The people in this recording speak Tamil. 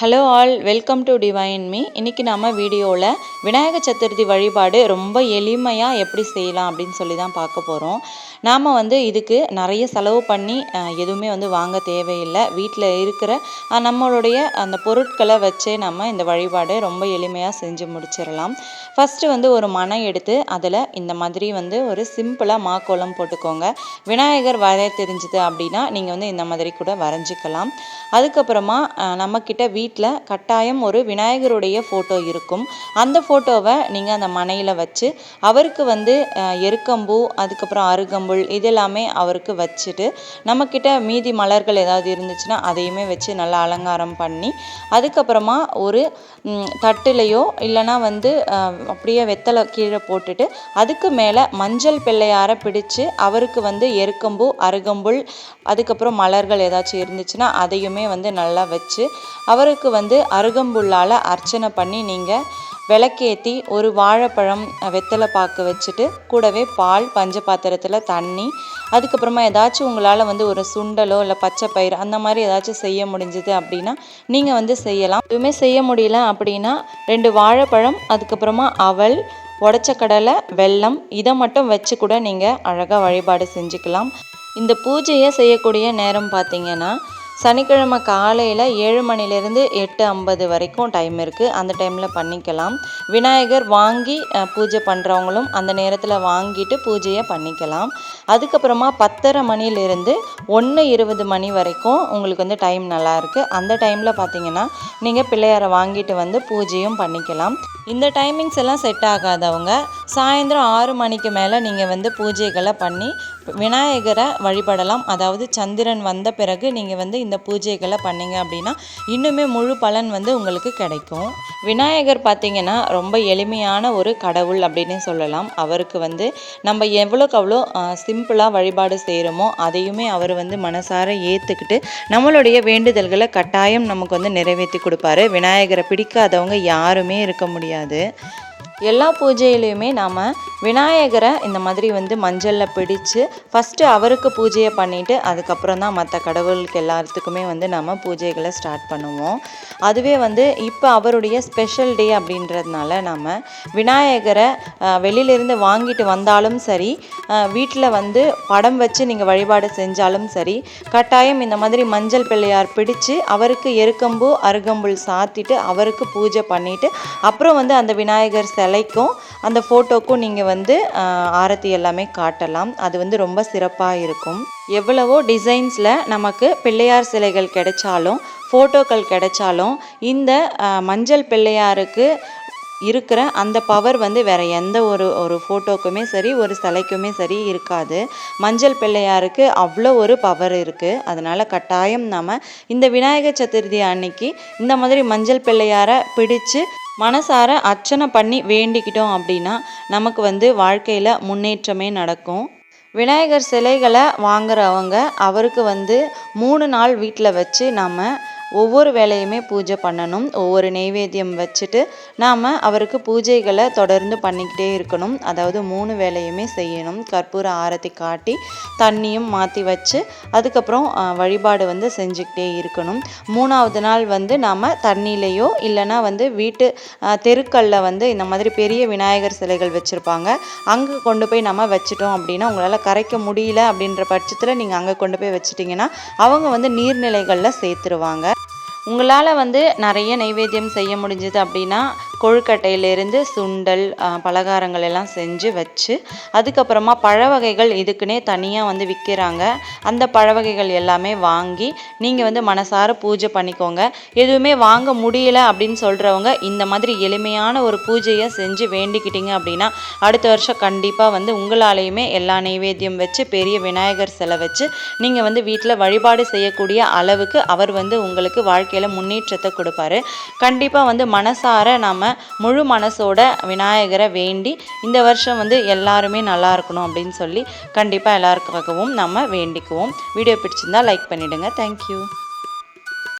Hello all welcome to divine me இன்றைக்கி நம்ம வீடியோவில் விநாயக சதுர்த்தி வழிபாடு ரொம்ப எளிமையாக எப்படி செய்யலாம் அப்படின்னு சொல்லி தான் பார்க்க போகிறோம் நாம் வந்து இதுக்கு நிறைய செலவு பண்ணி எதுவுமே வந்து வாங்க தேவையில்லை. வீட்டில் இருக்கிற நம்மளுடைய அந்த பொருட்களை வச்சே நம்ம இந்த வழிபாடு ரொம்ப எளிமையாக செஞ்சு முடிச்சிடலாம். ஃபஸ்ட்டு வந்து ஒரு மனை எடுத்து அதில் இந்த மாதிரி வந்து ஒரு சிம்பிளாக மாக்கோலம் போட்டுக்கோங்க. விநாயகர் வரைய தெரிஞ்சுது அப்படின்னா நீங்கள் வந்து இந்த மாதிரி கூட வரைஞ்சிக்கலாம். அதுக்கப்புறமா நம்மக்கிட்ட வீட்டில் கட்டாயம் ஒரு விநாயகருடைய ஃபோட்டோ இருக்கும். அந்த ஃபோட்டோவை நீங்கள் அந்த மனையில் வச்சு அவருக்கு வந்து எருக்கம்பூ அதுக்கப்புறம் அருகம்புல் இதெல்லாமே அவருக்கு வச்சுட்டு நம்மக்கிட்ட மீதி மலர்கள் ஏதாவது இருந்துச்சுன்னா அதையுமே வச்சு நல்லா அலங்காரம் பண்ணி அதுக்கப்புறமா ஒரு தட்டுலையோ இல்லைனா வந்து அப்படியே வெத்தலை கீழே போட்டுட்டு அதுக்கு மேலே மஞ்சள் பிள்ளையாரை பிடிச்சு அவருக்கு வந்து எருக்கம்பூ அருகம்புல் அதுக்கப்புறம் மலர்கள் ஏதாச்சும் இருந்துச்சுன்னா அதையுமே வந்து நல்லா வச்சு அவருக்கு அவருக்கு வந்து அருகம்புல்லால் அர்ச்சனை பண்ணி நீங்கள் விளக்கேற்றி ஒரு வாழைப்பழம் வெத்தலை பாக்கு வச்சுட்டு கூடவே பால் பஞ்ச பாத்திரத்தில் தண்ணி அதுக்கப்புறமா ஏதாச்சும் உங்களால் வந்து ஒரு சுண்டலோ இல்லை பச்சை பயிர் அந்த மாதிரி ஏதாச்சும் செய்ய முடிஞ்சுது அப்படின்னா நீங்கள் வந்து செய்யலாம். எதுவுமே செய்ய முடியல அப்படின்னா ரெண்டு வாழைப்பழம் அதுக்கப்புறமா அவல் உடச்ச கடலை வெல்லம் இதை மட்டும் வச்சு கூட நீங்கள் அழகாக வழிபாடு செஞ்சுக்கலாம். இந்த பூஜையை செய்யக்கூடிய நேரம் பார்த்தீங்கன்னா சனிக்கிழமை காலையில் ஏழு மணிலேருந்து எட்டு ஐம்பது வரைக்கும் டைம் இருக்குது அந்த டைமில் பண்ணிக்கலாம். விநாயகர் வாங்கி பூஜை பண்ணுறவங்களும் அந்த நேரத்தில் வாங்கிட்டு பூஜையை பண்ணிக்கலாம். அதுக்கப்புறமா பத்தரை மணிலேருந்து ஒன்று இருபது மணி வரைக்கும் உங்களுக்கு வந்து டைம் நல்லாயிருக்கு அந்த டைமில் பார்த்தீங்கன்னா நீங்கள் பிள்ளையாரை வாங்கிட்டு வந்து பூஜையும் பண்ணிக்கலாம். இந்த டைமிங்ஸ் எல்லாம் செட் ஆகாதவங்க சாயந்தரம் ஆறு மணிக்கு மேலே நீங்கள் வந்து பூஜைகளை பண்ணி விநாயகரை வழிபடலாம். அதாவது சந்திரன் வந்த பிறகு நீங்கள் வந்து இந்த பூஜைகளை பண்ணிங்க அப்படின்னா இன்னுமே முழு பலன் வந்து உங்களுக்கு கிடைக்கும். விநாயகர் பார்த்திங்கன்னா ரொம்ப எளிமையான ஒரு கடவுள் அப்படின்னு சொல்லலாம். அவருக்கு வந்து நம்ம எவ்வளோக்கு அவ்வளோ சிம்பிளாக வழிபாடு செய்கிறோமோ அதையுமே அவர் வந்து மனசார ஏற்றுக்கிட்டு நம்மளுடைய வேண்டுதல்களை கட்டாயம் நமக்கு வந்து நிறைவேற்றி கொடுப்பாரு. விநாயகரை பிடிக்காதவங்க யாருமே இருக்க முடியாது. எல்லா பூஜையிலையுமே நாம் விநாயகரை இந்த மாதிரி வந்து மஞ்சளில் பிடிச்சு ஃபஸ்ட்டு அவருக்கு பூஜையை பண்ணிவிட்டு அதுக்கப்புறம் தான் மற்ற கடவுளுக்கு எல்லாத்துக்குமே வந்து நம்ம பூஜைகளை ஸ்டார்ட் பண்ணுவோம். அதுவே வந்து இப்போ அவருடைய ஸ்பெஷல் டே அப்படின்றதுனால நம்ம விநாயகரை வெளியிலேருந்து வாங்கிட்டு வந்தாலும் சரி வீட்டில் வந்து படம் வச்சு நீங்கள் வழிபாடு செஞ்சாலும் சரி கட்டாயம் இந்த மாதிரி மஞ்சள் பிள்ளையார் பிடிச்சு அவருக்கு எருக்கம்பு அருகம்புல் சாத்திட்டு அவருக்கு பூஜை பண்ணிவிட்டு அப்புறம் வந்து அந்த விநாயகர் சிலைக்கும் அந்த ஃபோட்டோக்கும் நீங்கள் வந்து ஆரத்தி எல்லாமே காட்டலாம். அது வந்து ரொம்ப சிறப்பாக இருக்கும். எவ்வளவோ டிசைன்ஸில் நமக்கு பிள்ளையார் சிலைகள் கிடைச்சாலும் ஃபோட்டோக்கள் கிடைச்சாலும் இந்த மஞ்சள் பிள்ளையாருக்கு இருக்கிற அந்த பவர் வந்து வேறு எந்த ஒரு ஒரு ஃபோட்டோக்குமே சரி ஒரு சிலைக்குமே சரி இருக்காது. மஞ்சள் பிள்ளையாருக்கு அவ்வளோ ஒரு பவர் இருக்குது அதனால் கட்டாயம் நாம் இந்த விநாயகர் சதுர்த்தி அன்னைக்கு இந்த மாதிரி மஞ்சள் பிள்ளையாரை பிடிச்சு மனசார அர்ச்சனை பண்ணி வேண்டிக்கிட்டோம் அப்படின்னா நமக்கு வந்து வாழ்க்கையில் முன்னேற்றமே நடக்கும். விநாயகர் சிலைகளை வாங்குறவங்க அவருக்கு வந்து மூணு நாள் வீட்டில் வச்சு நம்ம ஒவ்வொரு வேலையுமே பூஜை பண்ணணும். ஒவ்வொரு நெய்வேத்தியம் வச்சுட்டு நாம் அவருக்கு பூஜைகளை தொடர்ந்து பண்ணிக்கிட்டே இருக்கணும். அதாவது மூணு வேலையுமே செய்யணும். கற்பூர ஆரத்தி காட்டி தண்ணியும் மாற்றி வச்சு அதுக்கப்புறம் வழிபாடு வந்து செஞ்சுக்கிட்டே இருக்கணும். மூணாவது நாள் வந்து நாம் தண்ணியிலையோ இல்லைனா வந்து வீட்டு தெருக்களில் வந்து இந்த மாதிரி பெரிய விநாயகர் சிலைகள் வச்சுருப்பாங்க. அங்கே கொண்டு போய் நம்ம வச்சுட்டோம் அப்படின்னா உங்களால் கரைக்க முடியல அப்படின்ற பட்சத்தில் நீங்கள் அங்கே கொண்டு போய் வச்சுட்டிங்கன்னா அவங்க வந்து நீர்நிலைகளில் சேர்த்துருவாங்க. உங்களால் வந்து நிறைய நைவேத்தியம் செய்ய முடிஞ்சுது அப்படின்னா கொழுக்கட்டையிலேருந்து சுண்டல் பலகாரங்கள் எல்லாம் செஞ்சு வச்சு அதுக்கப்புறமா பழ வகைகள் இதுக்குன்னே தனியாக வந்து விற்கிறாங்க அந்த பழ வகைகள் எல்லாமே வாங்கி நீங்கள் வந்து மனசார பூஜை பண்ணிக்கோங்க. எதுவுமே வாங்க முடியல அப்படின்னு சொல்கிறவங்க இந்த மாதிரி எளிமையான ஒரு பூஜையை செஞ்சு வேண்டிக்கிட்டீங்க அப்படின்னா அடுத்த வருஷம் கண்டிப்பாக வந்து உங்களாலேயுமே எல்லா நைவேத்தியம் வச்சு பெரிய விநாயகர் சிலை வச்சு நீங்கள் வந்து வீட்டில் வழிபாடு செய்யக்கூடிய அளவுக்கு அவர் வந்து உங்களுக்கு வாழ்க்கையில் முன்னேற்றத்தை கொடுப்பாரு. கண்டிப்பாக வந்து மனசார நாம் முழு மனசோட விநாயகரை வேண்டி இந்த வருஷம் வந்து எல்லாருமே நல்லா இருக்கணும் அப்படின்னு சொல்லி கண்டிப்பாக எல்லாருக்காகவும் நம்ம வேண்டிக்குவோம். வீடியோ பிடிச்சிருந்தா லைக் பண்ணிவிடுங்க தேங்க்யூ